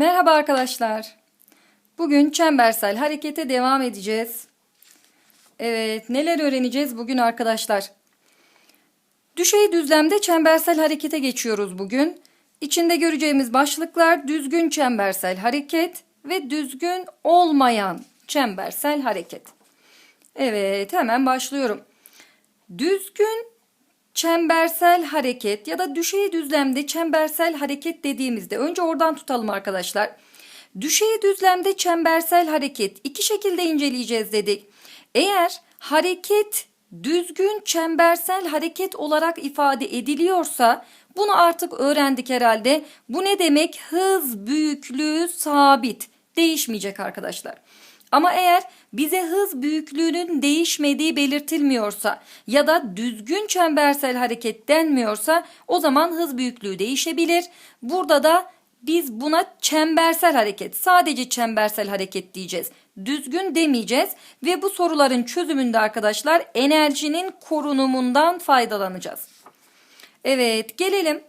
Merhaba arkadaşlar. Bugün çembersel harekete devam edeceğiz. Evet, neler öğreneceğiz bugün arkadaşlar? Düşey düzlemde çembersel harekete geçiyoruz bugün. İçinde göreceğimiz başlıklar düzgün çembersel hareket ve düzgün olmayan çembersel hareket. Evet, hemen başlıyorum. Düzgün çembersel hareket ya da düşey düzlemde çembersel hareket dediğimizde önce oradan tutalım arkadaşlar. Düşey düzlemde çembersel hareket iki şekilde inceleyeceğiz dedik. Eğer hareket düzgün çembersel hareket olarak ifade ediliyorsa bunu artık öğrendik herhalde. Bu ne demek? Hız büyüklüğü sabit. Değişmeyecek arkadaşlar. Ama eğer bize hız büyüklüğünün değişmediği belirtilmiyorsa ya da düzgün çembersel hareket denmiyorsa o zaman hız büyüklüğü değişebilir. Burada da biz buna çembersel hareket, sadece çembersel hareket diyeceğiz. Düzgün demeyeceğiz ve bu soruların çözümünde arkadaşlar enerjinin korunumundan faydalanacağız. Evet, gelelim.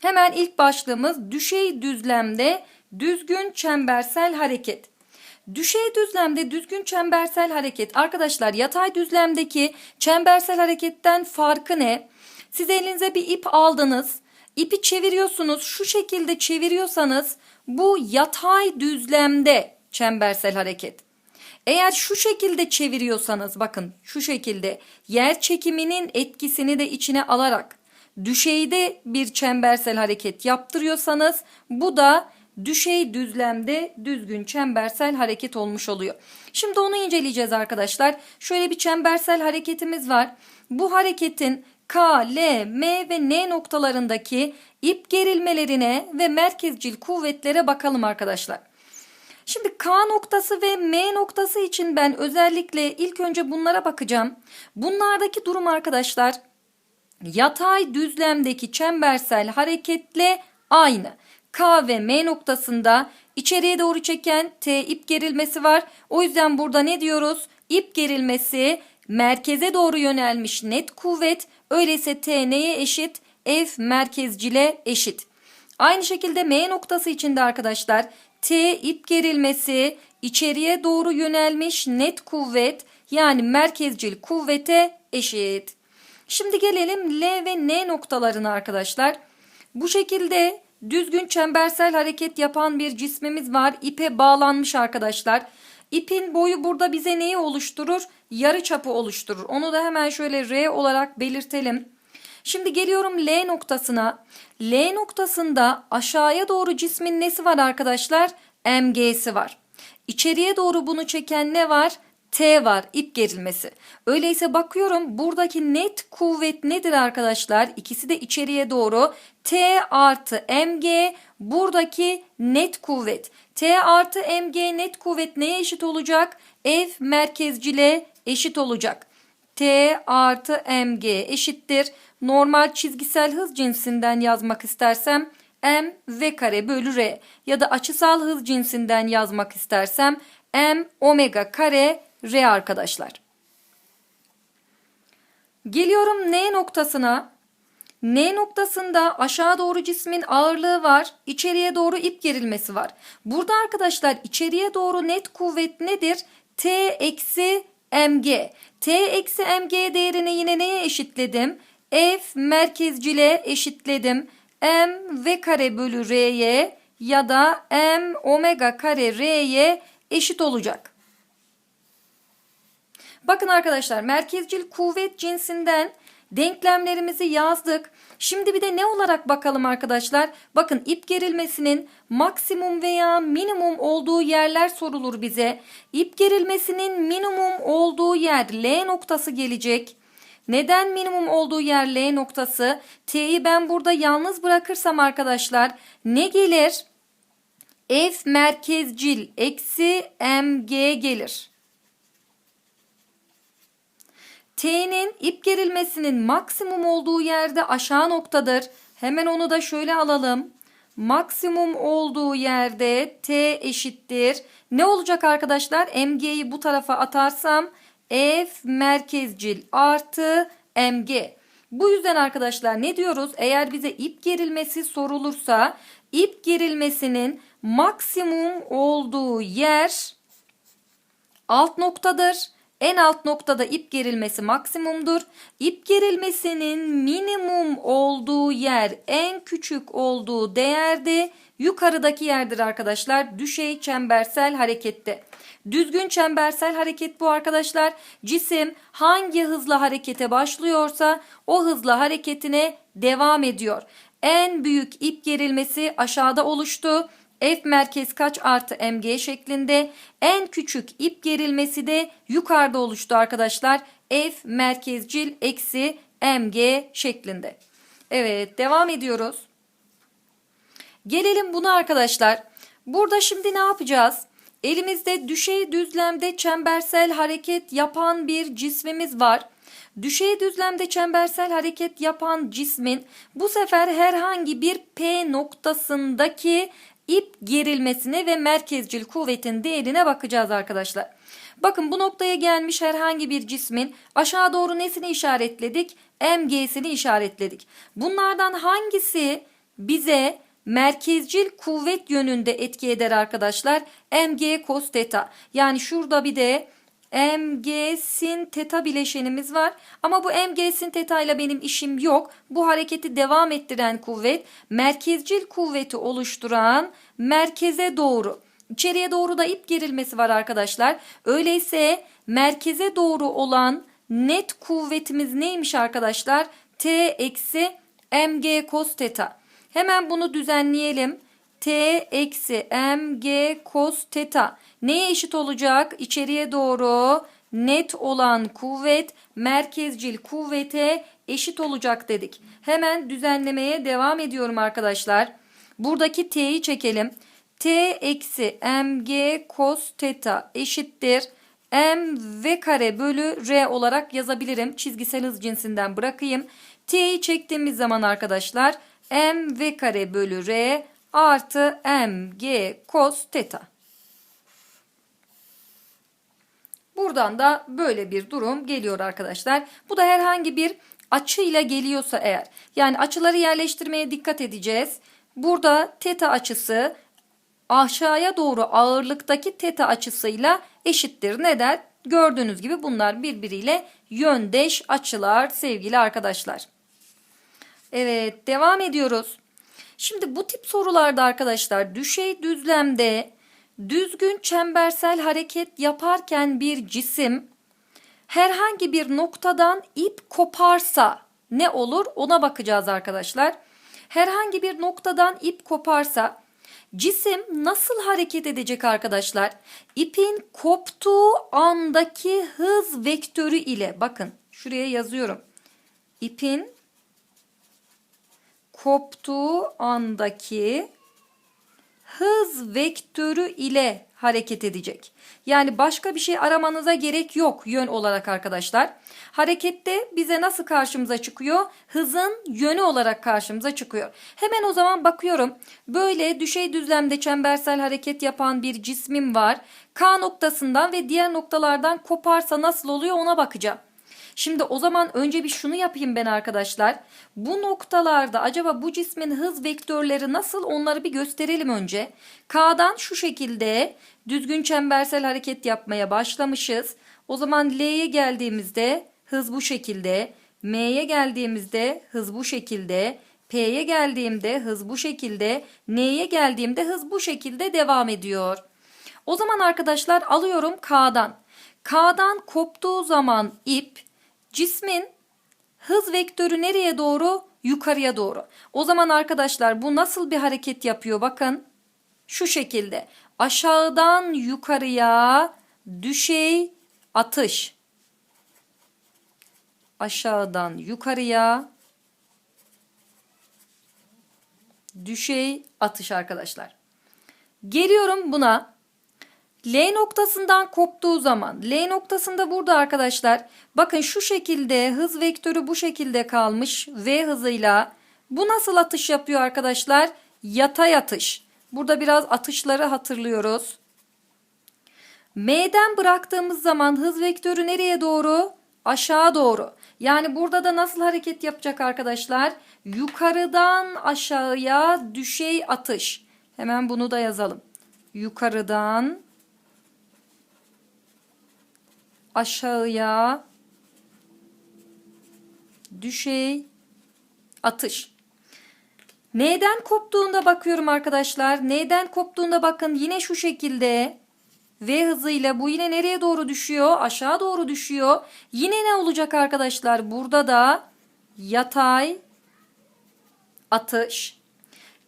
Hemen ilk başlığımız düşey düzlemde düzgün çembersel hareket. Düşey düzlemde düzgün çembersel hareket arkadaşlar yatay düzlemdeki çembersel hareketten farkı ne? Siz elinize bir ip aldınız. İpi çeviriyorsunuz. Şu şekilde çeviriyorsanız bu yatay düzlemde çembersel hareket. Eğer şu şekilde çeviriyorsanız bakın şu şekilde yer çekiminin etkisini de içine alarak düşeyde bir çembersel hareket yaptırıyorsanız bu da düşey düzlemde düzgün çembersel hareket olmuş oluyor. Şimdi onu inceleyeceğiz arkadaşlar. Şöyle bir çembersel hareketimiz var. Bu hareketin K, L, M ve N noktalarındaki ip gerilmelerine ve merkezcil kuvvetlere bakalım arkadaşlar. Şimdi K noktası ve M noktası için ben özellikle ilk önce bunlara bakacağım. Bunlardaki durum arkadaşlar yatay düzlemdeki çembersel hareketle aynı. K ve M noktasında içeriye doğru çeken T ip gerilmesi var. O yüzden burada ne diyoruz? İp gerilmesi merkeze doğru yönelmiş net kuvvet. Öyleyse T neye eşit? F merkezcile eşit. Aynı şekilde M noktası için de arkadaşlar T ip gerilmesi içeriye doğru yönelmiş net kuvvet yani merkezcil kuvvete eşit. Şimdi gelelim L ve N noktalarına arkadaşlar. Bu şekilde düzgün çembersel hareket yapan bir cismimiz var. İpe bağlanmış arkadaşlar. İpin boyu burada bize neyi oluşturur? Yarı çapı oluşturur. Onu da hemen şöyle R olarak belirtelim. Şimdi geliyorum L noktasına. L noktasında aşağıya doğru cismin nesi var arkadaşlar? MG'si var. İçeriye doğru bunu çeken ne var? T var ip gerilmesi. Öyleyse bakıyorum buradaki net kuvvet nedir arkadaşlar? İkisi de içeriye doğru. T artı mg buradaki net kuvvet. T artı mg net kuvvet neye eşit olacak? F merkezcile eşit olacak. T artı mg eşittir. Normal çizgisel hız cinsinden yazmak istersem m v kare bölü r ya da açısal hız cinsinden yazmak istersem m omega kare R arkadaşlar. Geliyorum N noktasına. N noktasında aşağı doğru cismin ağırlığı var. içeriye doğru ip gerilmesi var. Burada arkadaşlar içeriye doğru net kuvvet nedir? T eksi mg. T eksi mg değerini yine neye eşitledim? F merkezcile eşitledim. M v kare bölü r'ye ya da m omega kare r'ye eşit olacak. Bakın arkadaşlar merkezcil kuvvet cinsinden denklemlerimizi yazdık. Şimdi bir de ne olarak bakalım arkadaşlar? Bakın ip gerilmesinin maksimum veya minimum olduğu yerler sorulur bize. İp gerilmesinin minimum olduğu yer L noktası gelecek. Neden minimum olduğu yer L noktası? T'yi ben burada yalnız bırakırsam arkadaşlar ne gelir? F merkezcil eksi mg gelir. T'nin ip gerilmesinin maksimum olduğu yerde aşağı noktadır. Hemen onu da şöyle alalım. Maksimum olduğu yerde T eşittir. Ne olacak arkadaşlar? MG'yi bu tarafa atarsam F merkezcil artı MG. Bu yüzden arkadaşlar ne diyoruz? Eğer bize ip gerilmesi sorulursa ip gerilmesinin maksimum olduğu yer alt noktadır. En alt noktada ip gerilmesi maksimumdur. İp gerilmesinin minimum olduğu yer en küçük olduğu değerde yukarıdaki yerdir arkadaşlar. Düşey çembersel harekette. Düzgün çembersel hareket bu arkadaşlar. Cisim hangi hızla harekete başlıyorsa o hızla hareketine devam ediyor. En büyük ip gerilmesi aşağıda oluştu. F merkez kaç artı mg şeklinde. En küçük ip gerilmesi de yukarıda oluştu arkadaşlar. F merkezcil eksi mg şeklinde. Evet devam ediyoruz. Gelelim buna arkadaşlar. Burada şimdi ne yapacağız? Elimizde düşey düzlemde çembersel hareket yapan bir cismimiz var. Düşey düzlemde çembersel hareket yapan cismin bu sefer herhangi bir P noktasındaki ip gerilmesine ve merkezcil kuvvetin değerine bakacağız arkadaşlar. Bakın bu noktaya gelmiş herhangi bir cismin aşağı doğru nesini işaretledik? MG'sini işaretledik. Bunlardan hangisi bize merkezcil kuvvet yönünde etki eder arkadaşlar? MG cos theta. Yani şurada bir de mg sin teta bileşenimiz var. Ama bu mg sin teta ile benim işim yok. Bu hareketi devam ettiren kuvvet merkezcil kuvveti oluşturan merkeze doğru. İçeriye doğru da ip gerilmesi var arkadaşlar. Öyleyse merkeze doğru olan net kuvvetimiz neymiş arkadaşlar? T eksi mg cos theta. Hemen bunu düzenleyelim. T eksi mg cos theta neye eşit olacak? İçeriye doğru net olan kuvvet merkezcil kuvvete eşit olacak dedik. Hemen düzenlemeye devam ediyorum arkadaşlar. Buradaki t'yi çekelim. t eksi mg cos theta eşittir. m v kare bölü r olarak yazabilirim. Çizgisel hız cinsinden bırakayım. t'yi çektiğimiz zaman arkadaşlar m v kare bölü r artı mg cos theta. Buradan da böyle bir durum geliyor arkadaşlar. Bu da herhangi bir açıyla geliyorsa eğer. Yani açıları yerleştirmeye dikkat edeceğiz. Burada teta açısı aşağıya doğru ağırlıktaki teta açısıyla eşittir. Neden? Gördüğünüz gibi bunlar birbiriyle yöndeş açılar sevgili arkadaşlar. Evet devam ediyoruz. Şimdi bu tip sorularda arkadaşlar düşey düzlemde düzgün çembersel hareket yaparken bir cisim herhangi bir noktadan ip koparsa ne olur ona bakacağız arkadaşlar. Herhangi bir noktadan ip koparsa cisim nasıl hareket edecek arkadaşlar? İpin koptuğu andaki hız vektörü ile bakın şuraya yazıyorum. İpin koptuğu andaki hız vektörü ile hareket edecek. Yani başka bir şey aramanıza gerek yok yön olarak arkadaşlar. Harekette bize nasıl karşımıza çıkıyor? Hızın yönü olarak karşımıza çıkıyor. Hemen o zaman bakıyorum. Böyle düşey düzlemde çembersel hareket yapan bir cismim var. K noktasından ve diğer noktalardan koparsa nasıl oluyor ona bakacağım. Şimdi o zaman önce bir şunu yapayım ben arkadaşlar. Bu noktalarda acaba bu cismin hız vektörleri nasıl onları bir gösterelim önce. K'dan şu şekilde düzgün çembersel hareket yapmaya başlamışız. O zaman L'ye geldiğimizde hız bu şekilde. M'ye geldiğimizde hız bu şekilde. P'ye geldiğimde hız bu şekilde. N'ye geldiğimde hız bu şekilde devam ediyor. O zaman arkadaşlar alıyorum K'dan. K'dan koptuğu zaman ip Cismin hız vektörü nereye doğru? Yukarıya doğru. O zaman arkadaşlar bu nasıl bir hareket yapıyor? Bakın şu şekilde. Aşağıdan yukarıya düşey atış. Aşağıdan yukarıya düşey atış arkadaşlar. Geliyorum buna. L noktasından koptuğu zaman L noktasında burada arkadaşlar bakın şu şekilde hız vektörü bu şekilde kalmış V hızıyla bu nasıl atış yapıyor arkadaşlar? Yatay atış. Burada biraz atışları hatırlıyoruz. M'den bıraktığımız zaman hız vektörü nereye doğru? Aşağı doğru. Yani burada da nasıl hareket yapacak arkadaşlar? Yukarıdan aşağıya düşey atış. Hemen bunu da yazalım. Yukarıdan aşağıya düşey atış. Neyden koptuğunda bakıyorum arkadaşlar. Neyden koptuğunda bakın yine şu şekilde V hızıyla bu yine nereye doğru düşüyor? Aşağı doğru düşüyor. Yine ne olacak arkadaşlar? Burada da yatay atış.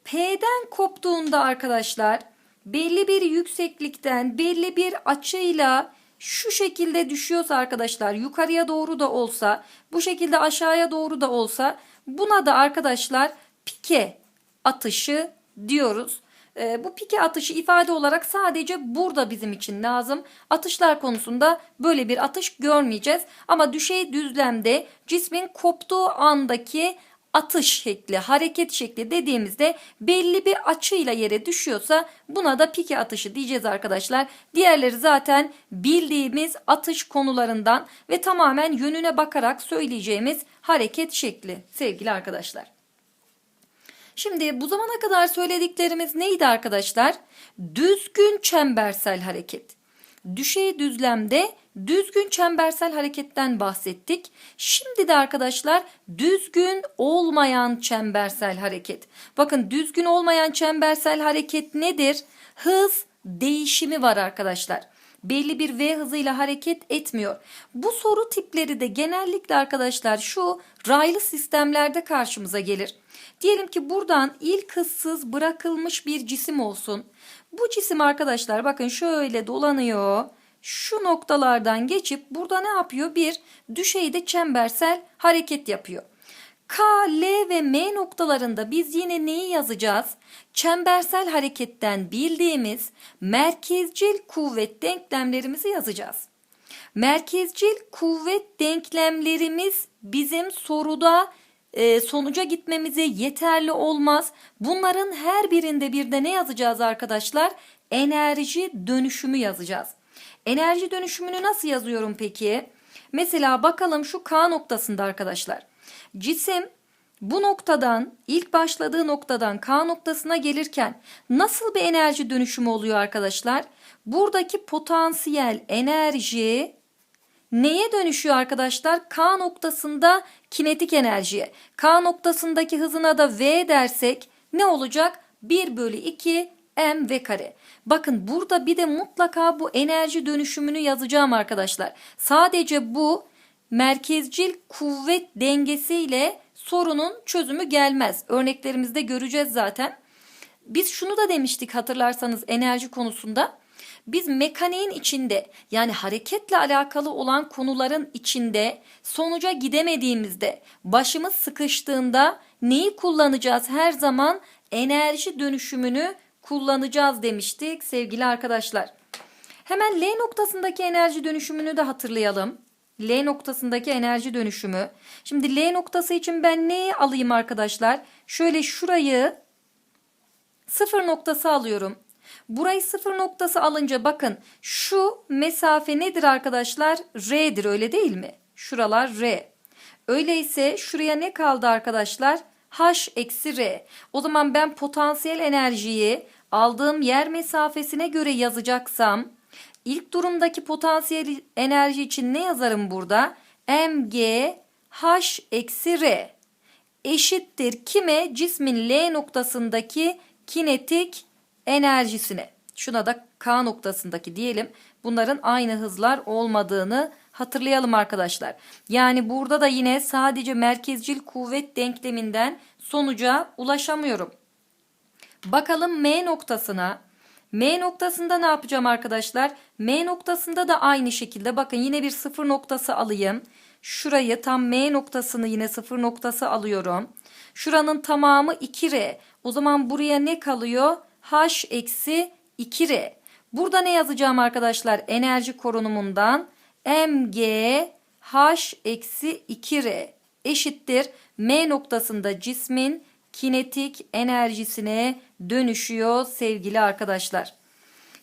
P'den koptuğunda arkadaşlar belli bir yükseklikten belli bir açıyla şu şekilde düşüyorsa arkadaşlar yukarıya doğru da olsa bu şekilde aşağıya doğru da olsa buna da arkadaşlar pike atışı diyoruz. E, bu pike atışı ifade olarak sadece burada bizim için lazım. Atışlar konusunda böyle bir atış görmeyeceğiz. Ama düşey düzlemde cismin koptuğu andaki atış şekli, hareket şekli dediğimizde belli bir açıyla yere düşüyorsa buna da pike atışı diyeceğiz arkadaşlar. Diğerleri zaten bildiğimiz atış konularından ve tamamen yönüne bakarak söyleyeceğimiz hareket şekli sevgili arkadaşlar. Şimdi bu zamana kadar söylediklerimiz neydi arkadaşlar? Düzgün çembersel hareket. Düşey düzlemde düzgün çembersel hareketten bahsettik. Şimdi de arkadaşlar düzgün olmayan çembersel hareket. Bakın düzgün olmayan çembersel hareket nedir? Hız değişimi var arkadaşlar belli bir V hızıyla hareket etmiyor. Bu soru tipleri de genellikle arkadaşlar şu raylı sistemlerde karşımıza gelir. Diyelim ki buradan ilk hızsız bırakılmış bir cisim olsun. Bu cisim arkadaşlar bakın şöyle dolanıyor. Şu noktalardan geçip burada ne yapıyor? Bir düşeyde çembersel hareket yapıyor. K, L ve M noktalarında biz yine neyi yazacağız? Çembersel hareketten bildiğimiz merkezcil kuvvet denklemlerimizi yazacağız. Merkezcil kuvvet denklemlerimiz bizim soruda e, sonuca gitmemize yeterli olmaz. Bunların her birinde bir de ne yazacağız arkadaşlar? Enerji dönüşümü yazacağız. Enerji dönüşümünü nasıl yazıyorum peki? Mesela bakalım şu K noktasında arkadaşlar. Cisim bu noktadan ilk başladığı noktadan K noktasına gelirken nasıl bir enerji dönüşümü oluyor arkadaşlar? Buradaki potansiyel enerji neye dönüşüyor arkadaşlar? K noktasında kinetik enerjiye. K noktasındaki hızına da V dersek ne olacak? 1 bölü 2 m kare. Bakın burada bir de mutlaka bu enerji dönüşümünü yazacağım arkadaşlar. Sadece bu merkezcil kuvvet dengesiyle sorunun çözümü gelmez. Örneklerimizde göreceğiz zaten. Biz şunu da demiştik hatırlarsanız enerji konusunda. Biz mekaniğin içinde yani hareketle alakalı olan konuların içinde sonuca gidemediğimizde başımız sıkıştığında neyi kullanacağız her zaman enerji dönüşümünü kullanacağız demiştik sevgili arkadaşlar. Hemen L noktasındaki enerji dönüşümünü de hatırlayalım. L noktasındaki enerji dönüşümü. Şimdi L noktası için ben neyi alayım arkadaşlar? Şöyle şurayı sıfır noktası alıyorum. Burayı sıfır noktası alınca bakın şu mesafe nedir arkadaşlar? R'dir öyle değil mi? Şuralar R. Öyleyse şuraya ne kaldı arkadaşlar? H eksi R. O zaman ben potansiyel enerjiyi aldığım yer mesafesine göre yazacaksam İlk durumdaki potansiyel enerji için ne yazarım burada? mg h eksi r eşittir kime? Cismin L noktasındaki kinetik enerjisine. Şuna da K noktasındaki diyelim. Bunların aynı hızlar olmadığını hatırlayalım arkadaşlar. Yani burada da yine sadece merkezcil kuvvet denkleminden sonuca ulaşamıyorum. Bakalım M noktasına. M noktasında ne yapacağım arkadaşlar? M noktasında da aynı şekilde bakın yine bir sıfır noktası alayım. Şurayı tam M noktasını yine sıfır noktası alıyorum. Şuranın tamamı 2R. O zaman buraya ne kalıyor? H eksi 2R. Burada ne yazacağım arkadaşlar? Enerji korunumundan mg h eksi 2R eşittir. M noktasında cismin kinetik enerjisine dönüşüyor sevgili arkadaşlar.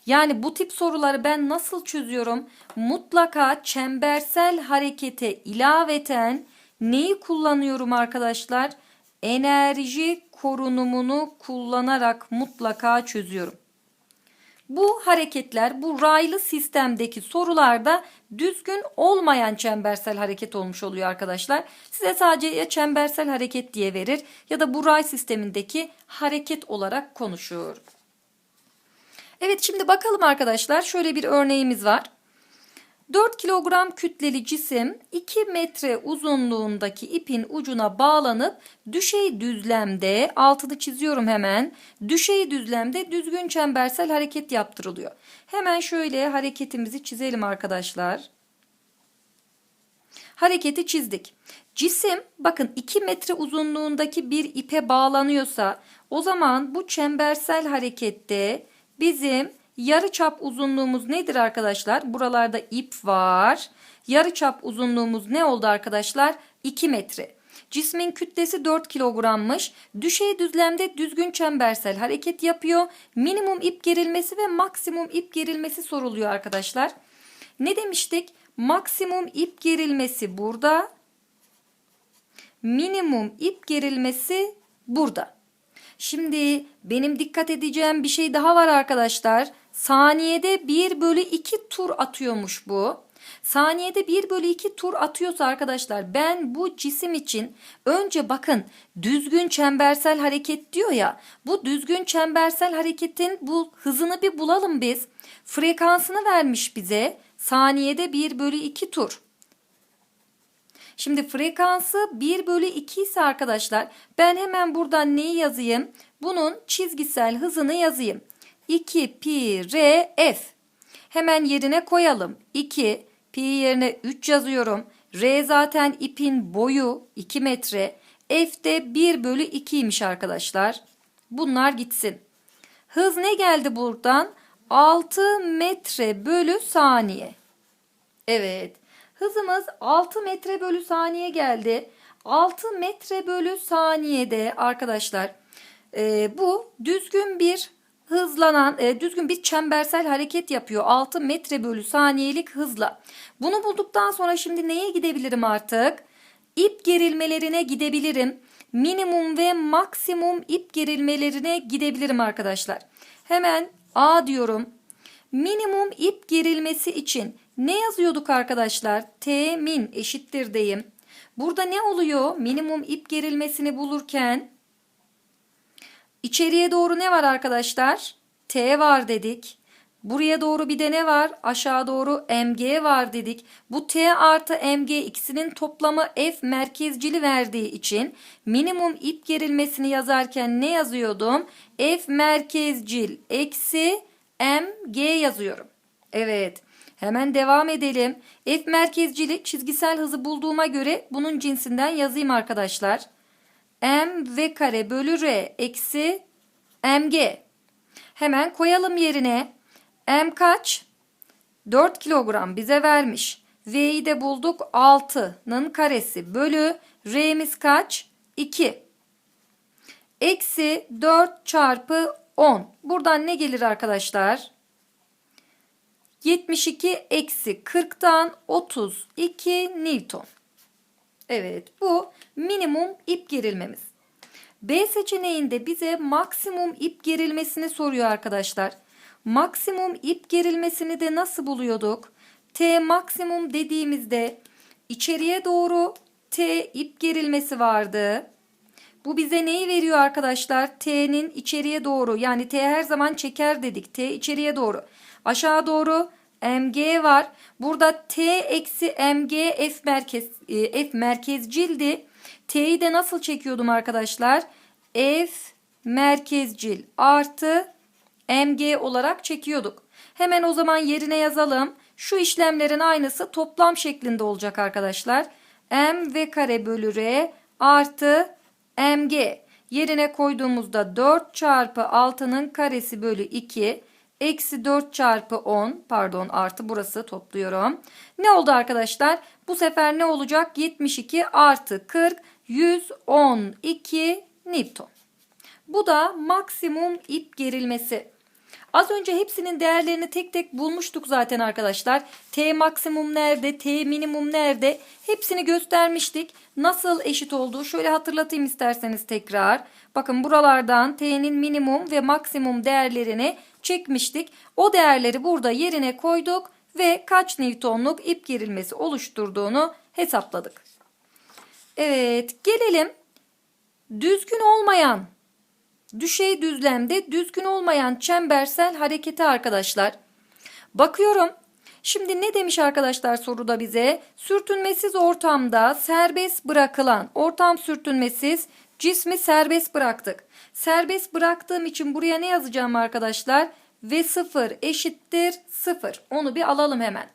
Yani bu tip soruları ben nasıl çözüyorum? Mutlaka çembersel harekete ilaveten Neyi kullanıyorum arkadaşlar? Enerji korunumunu kullanarak mutlaka çözüyorum. Bu hareketler bu raylı sistemdeki sorularda düzgün olmayan çembersel hareket olmuş oluyor arkadaşlar. Size sadece ya çembersel hareket diye verir ya da bu ray sistemindeki hareket olarak konuşur. Evet şimdi bakalım arkadaşlar şöyle bir örneğimiz var. 4 kilogram kütleli cisim 2 metre uzunluğundaki ipin ucuna bağlanıp düşey düzlemde altını çiziyorum hemen. Düşey düzlemde düzgün çembersel hareket yaptırılıyor. Hemen şöyle hareketimizi çizelim arkadaşlar. Hareketi çizdik. Cisim bakın 2 metre uzunluğundaki bir ipe bağlanıyorsa o zaman bu çembersel harekette bizim yarı çap uzunluğumuz nedir arkadaşlar? Buralarda ip var. Yarı çap uzunluğumuz ne oldu arkadaşlar? 2 metre. Cismin kütlesi 4 kilogrammış. Düşey düzlemde düzgün çembersel hareket yapıyor. Minimum ip gerilmesi ve maksimum ip gerilmesi soruluyor arkadaşlar. Ne demiştik? Maksimum ip gerilmesi burada. Minimum ip gerilmesi burada. Şimdi benim dikkat edeceğim bir şey daha var arkadaşlar. Saniyede 1 bölü 2 tur atıyormuş bu. Saniyede 1 bölü 2 tur atıyorsa arkadaşlar ben bu cisim için önce bakın düzgün çembersel hareket diyor ya. Bu düzgün çembersel hareketin bu hızını bir bulalım biz. Frekansını vermiş bize. Saniyede 1 bölü 2 tur. Şimdi frekansı 1 bölü 2 ise arkadaşlar ben hemen buradan neyi yazayım? Bunun çizgisel hızını yazayım. 2 pi r f. Hemen yerine koyalım. 2 pi yerine 3 yazıyorum. R zaten ipin boyu 2 metre. F de 1 bölü 2'ymiş arkadaşlar. Bunlar gitsin. Hız ne geldi buradan? 6 metre bölü saniye. Evet. Hızımız 6 metre bölü saniye geldi. 6 metre bölü saniyede arkadaşlar e, bu düzgün bir hızlanan e, düzgün bir çembersel hareket yapıyor 6 metre bölü saniyelik hızla. Bunu bulduktan sonra şimdi neye gidebilirim artık? İp gerilmelerine gidebilirim. Minimum ve maksimum ip gerilmelerine gidebilirim arkadaşlar. Hemen A diyorum. Minimum ip gerilmesi için ne yazıyorduk arkadaşlar? T min eşittir deyim. Burada ne oluyor? Minimum ip gerilmesini bulurken içeriye doğru ne var arkadaşlar? T var dedik. Buraya doğru bir de ne var? Aşağı doğru mg var dedik. Bu t artı mg ikisinin toplamı f merkezcili verdiği için minimum ip gerilmesini yazarken ne yazıyordum? f merkezcil eksi mg yazıyorum. Evet. Hemen devam edelim. F merkezcili çizgisel hızı bulduğuma göre bunun cinsinden yazayım arkadaşlar. M v kare bölü R eksi mg. Hemen koyalım yerine. M kaç? 4 kilogram bize vermiş. V'yi de bulduk 6'nın karesi bölü R'miz kaç? 2. Eksi 4 çarpı 10. Buradan ne gelir arkadaşlar? 72 eksi 40'tan 32 Newton. Evet bu minimum ip gerilmemiz. B seçeneğinde bize maksimum ip gerilmesini soruyor arkadaşlar. Maksimum ip gerilmesini de nasıl buluyorduk? T maksimum dediğimizde içeriye doğru T ip gerilmesi vardı. Bu bize neyi veriyor arkadaşlar? T'nin içeriye doğru yani T her zaman çeker dedik. T içeriye doğru. Aşağı doğru mg var. Burada t eksi mg f merkez e, f merkezcildi. T'yi de nasıl çekiyordum arkadaşlar? F merkezcil artı mg olarak çekiyorduk. Hemen o zaman yerine yazalım. Şu işlemlerin aynısı toplam şeklinde olacak arkadaşlar. m v kare bölü r artı mg. Yerine koyduğumuzda 4 çarpı 6'nın karesi bölü 2 Eksi 4 çarpı 10 pardon artı burası topluyorum. Ne oldu arkadaşlar? Bu sefer ne olacak? 72 artı 40 112 Newton. Bu da maksimum ip gerilmesi. Az önce hepsinin değerlerini tek tek bulmuştuk zaten arkadaşlar. T maksimum nerede, T minimum nerede hepsini göstermiştik. Nasıl eşit olduğu şöyle hatırlatayım isterseniz tekrar. Bakın buralardan T'nin minimum ve maksimum değerlerini çekmiştik. O değerleri burada yerine koyduk ve kaç Newton'luk ip gerilmesi oluşturduğunu hesapladık. Evet gelelim düzgün olmayan düşey düzlemde düzgün olmayan çembersel hareketi arkadaşlar. Bakıyorum. Şimdi ne demiş arkadaşlar soruda bize? Sürtünmesiz ortamda serbest bırakılan, ortam sürtünmesiz cismi serbest bıraktık. Serbest bıraktığım için buraya ne yazacağım arkadaşlar? V sıfır eşittir sıfır. Onu bir alalım hemen.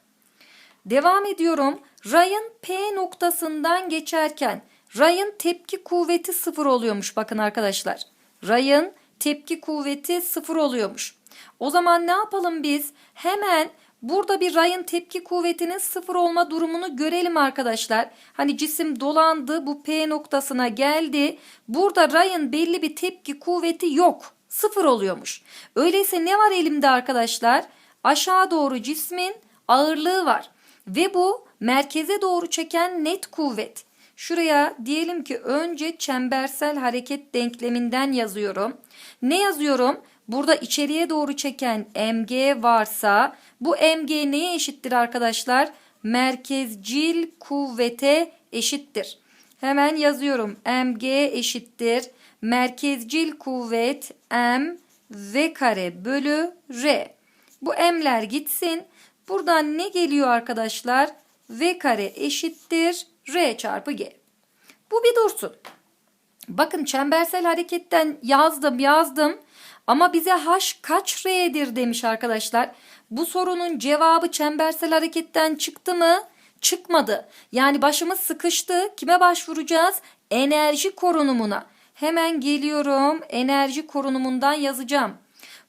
Devam ediyorum. Rayın P noktasından geçerken rayın tepki kuvveti sıfır oluyormuş bakın arkadaşlar. Rayın tepki kuvveti sıfır oluyormuş. O zaman ne yapalım biz? Hemen burada bir rayın tepki kuvvetinin sıfır olma durumunu görelim arkadaşlar. Hani cisim dolandı bu P noktasına geldi. Burada rayın belli bir tepki kuvveti yok. Sıfır oluyormuş. Öyleyse ne var elimde arkadaşlar? Aşağı doğru cismin ağırlığı var. Ve bu merkeze doğru çeken net kuvvet. Şuraya diyelim ki önce çembersel hareket denkleminden yazıyorum. Ne yazıyorum? Burada içeriye doğru çeken mg varsa bu mg neye eşittir arkadaşlar? Merkezcil kuvvete eşittir. Hemen yazıyorum. mg eşittir. Merkezcil kuvvet m v kare bölü r. Bu m'ler gitsin. Buradan ne geliyor arkadaşlar? V kare eşittir R çarpı G. Bu bir dursun. Bakın çembersel hareketten yazdım yazdım. Ama bize H kaç R'dir demiş arkadaşlar. Bu sorunun cevabı çembersel hareketten çıktı mı? Çıkmadı. Yani başımız sıkıştı. Kime başvuracağız? Enerji korunumuna. Hemen geliyorum. Enerji korunumundan yazacağım.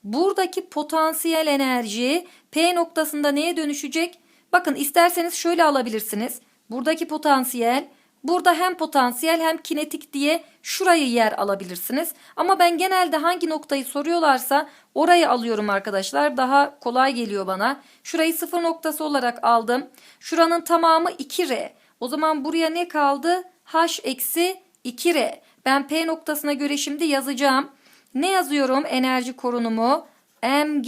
Buradaki potansiyel enerji P noktasında neye dönüşecek? Bakın isterseniz şöyle alabilirsiniz. Buradaki potansiyel, burada hem potansiyel hem kinetik diye şurayı yer alabilirsiniz. Ama ben genelde hangi noktayı soruyorlarsa orayı alıyorum arkadaşlar. Daha kolay geliyor bana. Şurayı sıfır noktası olarak aldım. Şuranın tamamı 2R. O zaman buraya ne kaldı? H eksi 2R. Ben P noktasına göre şimdi yazacağım. Ne yazıyorum enerji korunumu? mg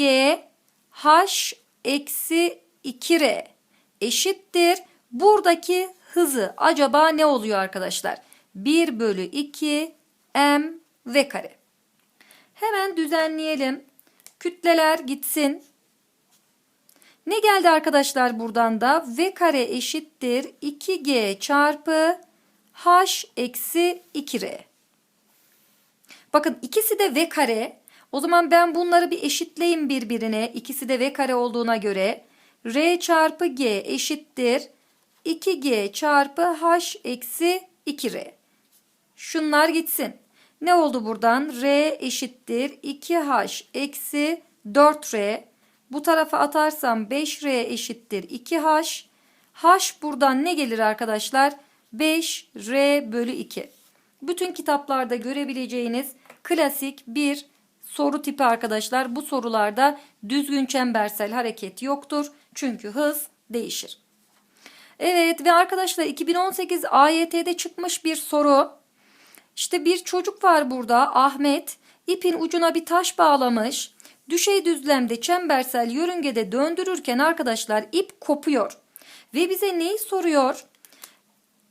h eksi 2r eşittir. Buradaki hızı acaba ne oluyor arkadaşlar? 1 bölü 2 m v kare. Hemen düzenleyelim. Kütleler gitsin. Ne geldi arkadaşlar buradan da? V kare eşittir 2G çarpı H eksi 2R. Bakın ikisi de V kare. O zaman ben bunları bir eşitleyeyim birbirine. İkisi de V kare olduğuna göre. R çarpı G eşittir. 2G çarpı H eksi 2R. Şunlar gitsin. Ne oldu buradan? R eşittir 2H eksi 4R. Bu tarafa atarsam 5R eşittir 2H. H buradan ne gelir arkadaşlar? 5R bölü 2. Bütün kitaplarda görebileceğiniz klasik bir soru tipi arkadaşlar. Bu sorularda düzgün çembersel hareket yoktur. Çünkü hız değişir. Evet ve arkadaşlar 2018 AYT'de çıkmış bir soru. İşte bir çocuk var burada Ahmet. İpin ucuna bir taş bağlamış. Düşey düzlemde çembersel yörüngede döndürürken arkadaşlar ip kopuyor. Ve bize neyi soruyor?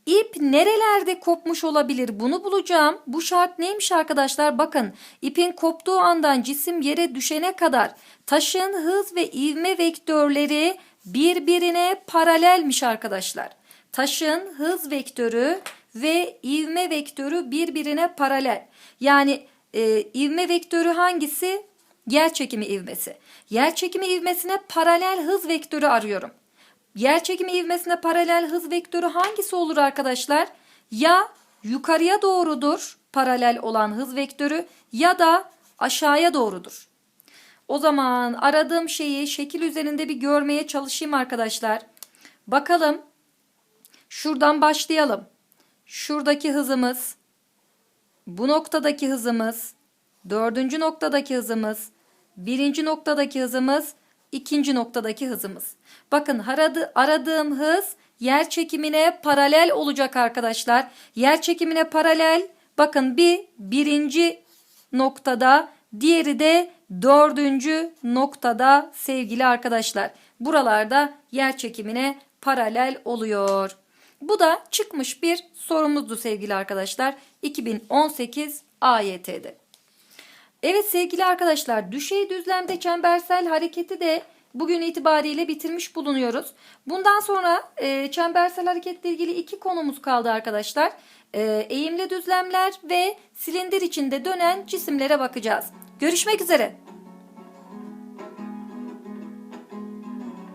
İp nerelerde kopmuş olabilir bunu bulacağım. Bu şart neymiş arkadaşlar? Bakın ipin koptuğu andan cisim yere düşene kadar taşın hız ve ivme vektörleri birbirine paralelmiş arkadaşlar. Taşın hız vektörü ve ivme vektörü birbirine paralel. Yani e, ivme vektörü hangisi? Yer çekimi ivmesi. Yer çekimi ivmesine paralel hız vektörü arıyorum. Yer çekimi ivmesine paralel hız vektörü hangisi olur arkadaşlar? Ya yukarıya doğrudur paralel olan hız vektörü ya da aşağıya doğrudur. O zaman aradığım şeyi şekil üzerinde bir görmeye çalışayım arkadaşlar. Bakalım. Şuradan başlayalım. Şuradaki hızımız, bu noktadaki hızımız, dördüncü noktadaki hızımız, birinci noktadaki hızımız, ikinci noktadaki hızımız. Bakın aradı, aradığım hız yer çekimine paralel olacak arkadaşlar. Yer çekimine paralel. Bakın bir birinci noktada, diğeri de dördüncü noktada sevgili arkadaşlar. Buralarda yer çekimine paralel oluyor. Bu da çıkmış bir sorumuzdu sevgili arkadaşlar. 2018 AYT'de. Evet sevgili arkadaşlar düşey düzlemde çembersel hareketi de bugün itibariyle bitirmiş bulunuyoruz. Bundan sonra e, çembersel hareketle ilgili iki konumuz kaldı arkadaşlar. E, eğimli düzlemler ve silindir içinde dönen cisimlere bakacağız. Görüşmek üzere.